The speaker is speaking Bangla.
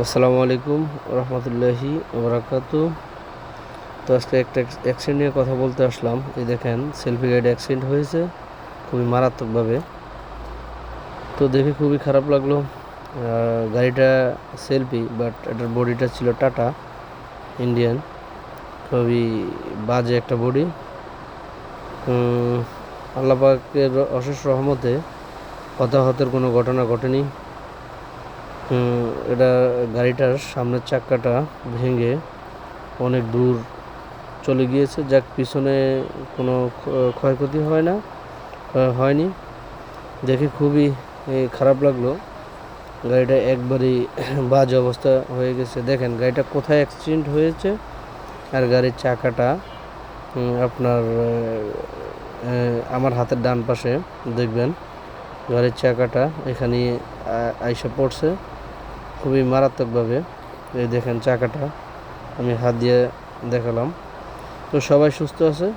আসসালামু আলাইকুম রহমতুল্লাহি ওবরাকাতু। তো আজকে একটা অ্যাক্সিডেন্ট নিয়ে কথা বলতে আসলাম। এই দেখেন সেলফি গাইড অ্যাক্সিডেন্ট হয়েছে, খুবই মারাত্মকভাবে। তো দেখে খুবই খারাপ লাগল। গাড়িটা সেলফি বাট এটার বডিটা ছিল টাটা ইন্ডিয়ান খুবই বাজে একটা বডি আল্লাপাকের অশেষ রহমতে হতাহতের কোনো ঘটনা ঘটেনি। এটা গাড়িটার সামনের চাক্কাটা ভেঙে অনেক দূর চলে গিয়েছে। যাক, পিছনে কোনো ক্ষয়ক্ষতি হয় না হয়নি। দেখে খুবই খারাপ লাগল। গাড়িটা একবারই বাজে অবস্থা হয়ে গেছে। দেখেন, গাড়িটা কোথায় অ্যাক্সিডেন্ট হয়েছে আর গাড়ির চাকাটা আপনার আমার হাতের ডান পাশে, দেখবেন। গাড়ির চাকাটা এখানে আইসা পড়ছে। খুবই মারাত্মকভাবে এই দেখেন চাকাটা আমি হাত দিয়ে দেখালাম। তো সবাই সুস্থ আছে?